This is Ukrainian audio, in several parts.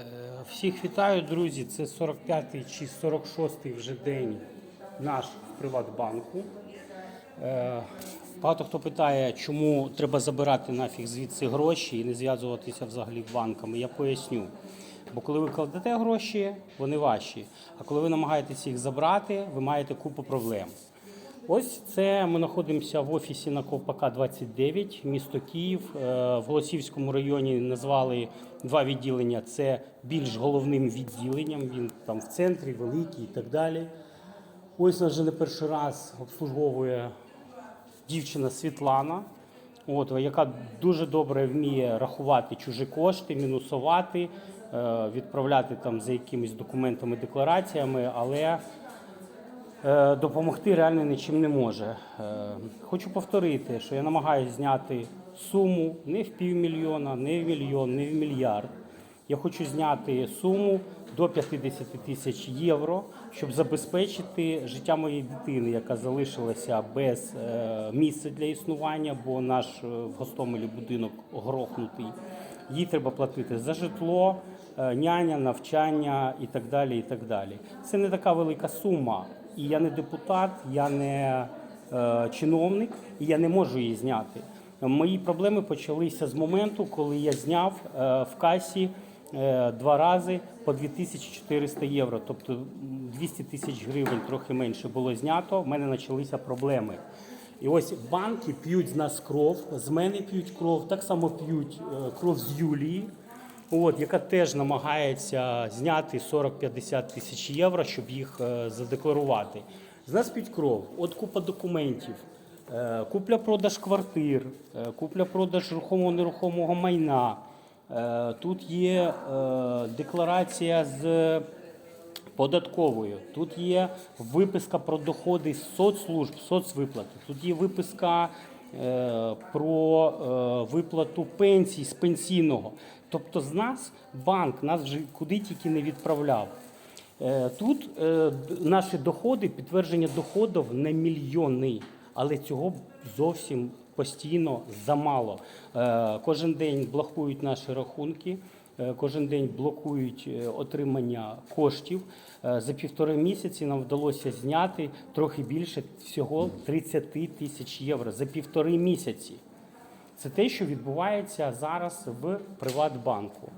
Е, Всіх вітаю, друзі. Це 45-й чи 46-й вже день наш в Приватбанку. Е, Багато хто питає, чому треба забирати нафіг звідси гроші і не зв'язуватися взагалі банками. Я поясню. Бо коли ви кладете гроші, вони ваші. А коли ви намагаєтесь їх забрати, ви маєте купу проблем. Ось це ми знаходимося в офісі на Ковпака 29, місто Київ. Е, В Голосівському районі назвали два відділення. Це більш головним відділенням. Він там в центрі, великий і так далі. Ось нас вже не перший раз обслуговує дівчина Світлана, от, яка дуже добре вміє рахувати чужі кошти, мінусувати, е, відправляти там за якимись документами, деклараціями, але допомогти реально нічим не може. Е, Хочу повторити, що я намагаюся зняти суму не в півмільйона, не в мільйон, не в мільярд. Я хочу зняти суму до 50 тисяч євро, щоб забезпечити життя моєї дитини, яка залишилася без е, місця для існування, бо наш е, в Гостомелі будинок грохнутий. Їй треба платити за житло, е, няня, навчання і так далі. І так далі. Це не така велика сума. І я не депутат, я не е, чиновник, і я не можу її зняти. Мої проблеми почалися з моменту, коли я зняв е, в касі е, два рази по 2400 євро, тобто м, 200 тисяч гривень, трохи менше було знято. В мене почалися проблеми. І ось банки п'ють з нас кров, з мене п'ють кров, так само п'ють е, кров з Юлії, от, яка теж намагається зняти 40-50 тисяч євро, щоб їх е, задекларувати. З нас п'ють кров, от купа документів. Е, Купля-продаж квартир, е, купля-продаж рухомого нерухомого майна. Тут є декларація з податковою, тут є виписка про доходи соцслужб, соцвиплати, тут є виписка про е, виплату пенсій з пенсійного. Тобто з нас банк нас вже куди тільки не відправляв. Е, Тут е, наші доходи, підтвердження доходів не мільйони, але цього зовсім постійно замало. Е, Кожен день блокують наші рахунки, е, кожен день блокують е, отримання коштів. Е, За півтори місяці нам вдалося зняти трохи більше всього 30 тисяч євро за півтори місяці. Це те, що відбувається зараз в Приватбанку.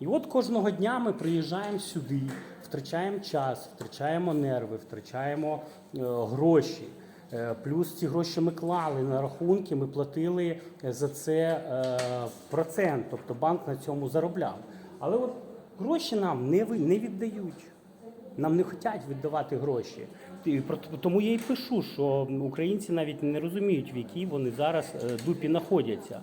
І от кожного дня ми приїжджаємо сюди, втрачаємо час, втрачаємо нерви, втрачаємо е, гроші. Е, Плюс ці гроші ми клали на рахунки, ми платили за це е, процент, тобто банк на цьому заробляв. Але от гроші нам не, віддають. Нам не хочуть віддавати гроші. Тому я і пишу, що українці навіть не розуміють, в якій вони зараз е, дупі знаходяться.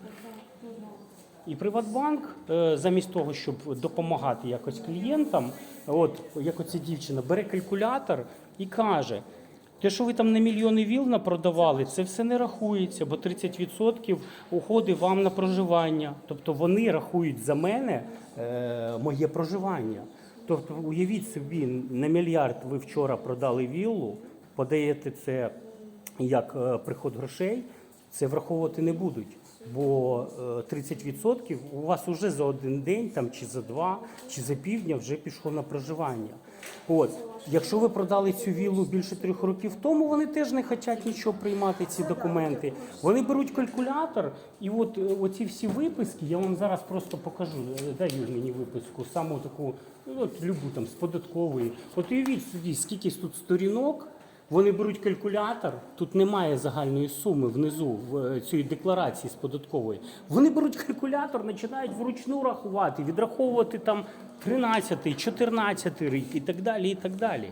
І Приватбанк, е, замість того, щоб допомагати якось клієнтам, от як оця дівчина бере калькулятор і каже: те, що ви там на мільйони віл напродавали, це все не рахується, бо 30% уходить вам на проживання. Тобто вони рахують за мене е, моє проживання. Тобто, уявіть собі, на мільярд ви вчора продали віллу, подаєте це як е, приход грошей, це враховувати не будуть. Бо е, 30% у вас вже за один день, там, чи за два, чи за півдня вже пішло на проживання. От. Якщо ви продали цю віллу більше трьох років тому, вони теж не хочуть нічого приймати ці документи. Вони беруть калькулятор, і от е, оці всі виписки, я вам зараз просто покажу. Е, Дай мені виписку, саму таку, ну, от любу там з податкової. От уявіть собі, скільки тут сторінок. Вони беруть калькулятор, тут немає загальної суми внизу в е, цій декларації з податкової. Вони беруть калькулятор, починають вручну рахувати, відраховувати там 13, 14 рік і так далі. і так далі.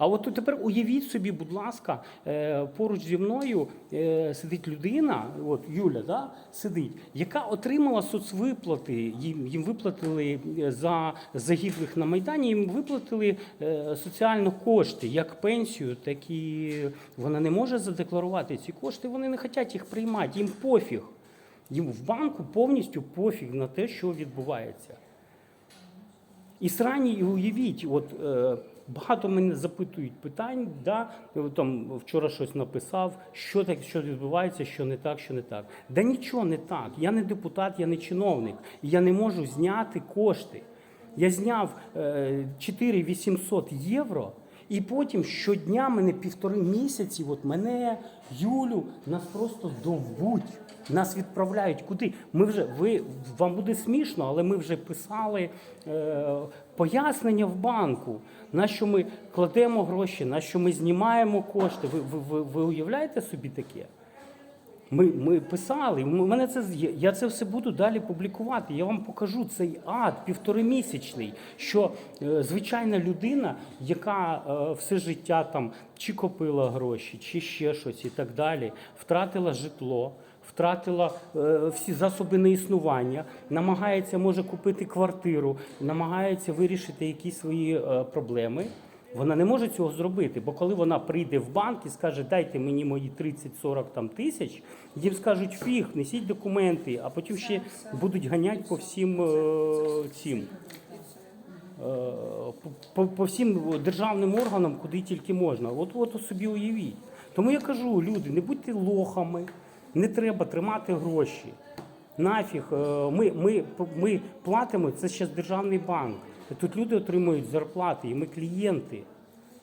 А от тепер уявіть собі, будь ласка, е, поруч зі мною е, сидить людина, от Юля, да, сидить, яка отримала соцвиплати. Їм, їм виплатили е, за загиблих на Майдані, їм виплатили соціально кошти, як пенсію, так і вона не може задекларувати ці кошти, вони не хочуть їх приймати, їм пофіг. Їм в банку повністю пофіг на те, що відбувається. І срані, і уявіть, от багато мене запитують питань, да, там вчора щось написав, що так, що відбувається, що не так, що не так. Да нічого не так. Я не депутат, я не чиновник, я не можу зняти кошти. Я зняв е, 4 800 євро, і потім щодня мене півтори місяці, от мене, Юлю, нас просто довбуть. Нас відправляють куди? Ми вже ви вам буде смішно, але ми вже писали е, пояснення в банку, на що ми кладемо гроші, на що ми знімаємо кошти. Ви, ви, ви, ви уявляєте собі таке? Ми, ми писали, мене це я- це все буду далі публікувати. Я вам покажу цей ад півторамісячний, що е, звичайна людина, яка е, все життя там чи копила гроші, чи ще щось і так далі, втратила житло. Втратила е, всі засоби на існування, намагається може купити квартиру, намагається вирішити якісь свої е, проблеми. Вона не може цього зробити, бо коли вона прийде в банк і скаже, дайте мені мої 30-40 там тисяч, їм скажуть фіг, несіть документи, а потім ще будуть ганяти по всім е, цим. е, по- По, по всім державним органам, куди тільки можна. От от собі уявіть. Тому я кажу, люди, не будьте лохами, не треба тримати гроші. Нафіг, е, ми, ми, ми платимо, це ще державний банк. Тут люди отримують зарплати, і ми клієнти.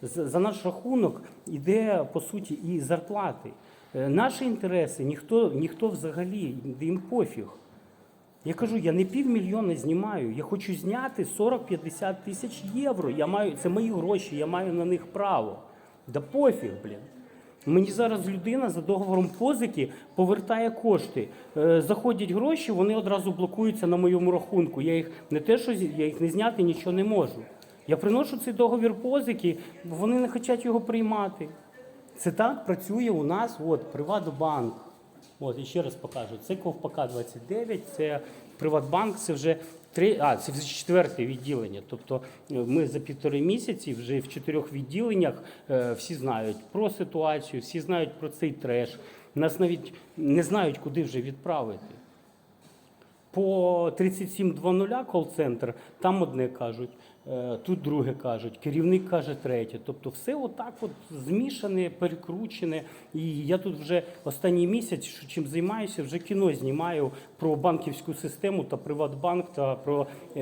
За наш рахунок іде по суті і зарплати. Е, Наші інтереси ніхто, ніхто взагалі їм пофіг. Я кажу, я не півмільйона знімаю, я хочу зняти 40-50 тисяч євро. Я маю, це мої гроші, я маю на них право. Да пофіг, блін. Мені зараз людина за договором позики повертає кошти. Е, заходять гроші, вони одразу блокуються на моєму рахунку. Я їх не те, що я їх не зняти, нічого не можу. Я приношу цей договір позики, вони не хочуть його приймати. Це так працює у нас, от, Приватбанк. От, і ще раз покажу. Це Ковпака 29, це Приватбанк, це вже три, а, це вже четверте відділення. Тобто е, ми за півтори місяці вже в чотирьох відділеннях е, всі знають про ситуацію, всі знають про цей треш. Нас навіть не знають, куди вже відправити. По 3700 кол-центр, там одне кажуть, тут друге кажуть, керівник каже третє. Тобто все отак от змішане, перекручене. І я тут вже останній місяць, що чим займаюся, вже кіно знімаю про банківську систему та Приватбанк та про е,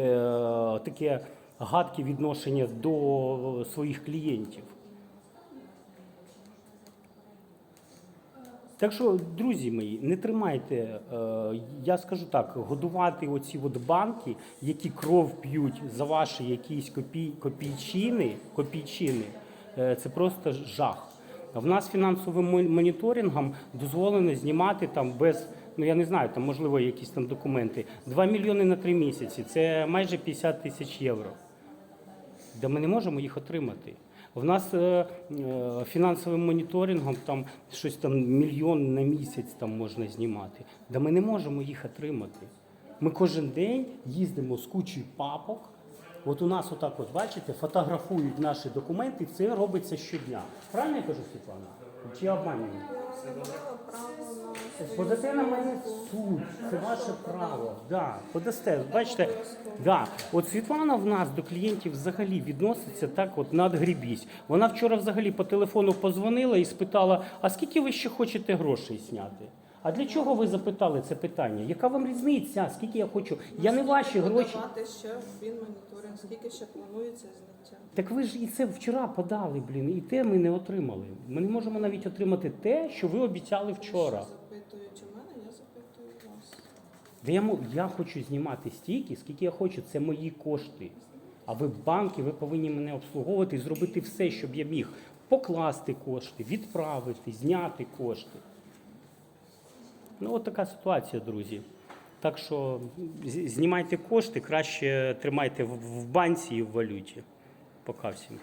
таке гадке відношення до своїх клієнтів. Так що, друзі мої, не тримайте, е, я скажу так, годувати оці от банки, які кров п'ють за ваші якісь копій, копійчини, копійчини, е, це просто жах. В нас фінансовим моніторингом дозволено знімати там без, ну я не знаю, там можливо якісь там документи, 2 мільйони на 3 місяці, це майже 50 тисяч євро де ми не можемо їх отримати. В нас е, е, фінансовим моніторингом там щось там мільйон на місяць там можна знімати, де ми не можемо їх отримати. Ми кожен день їздимо з кучою папок. От у нас отак, от бачите, фотографують наші документи, це робиться щодня. Правильно я кажу, Світлана? Чи обманюю? Подасте на мене в суд, це ваше право. Да, подасте. Бачите, да. От Світлана в нас до клієнтів взагалі відноситься так, от надгрібісь. Вона вчора взагалі по телефону позвонила і спитала: а скільки ви ще хочете грошей зняти? А для чого ви запитали це питання? Яка вам різниця? Скільки я хочу? Я не ваші гроші. Подавати ще в фінмоніторинг, скільки ще планується зняття. Так ви ж і це вчора подали, блін, і те ми не отримали. Ми не можемо навіть отримати те, що ви обіцяли вчора. Запитують у мене, я запитую вас. Де я, я хочу знімати стільки, скільки я хочу, це мої кошти. А ви банки, ви повинні мене обслуговувати і зробити все, щоб я міг покласти кошти, відправити, зняти кошти. Ну, от така ситуація, друзі. Так що знімайте кошти, краще тримайте в банці і в валюті. Пока всім.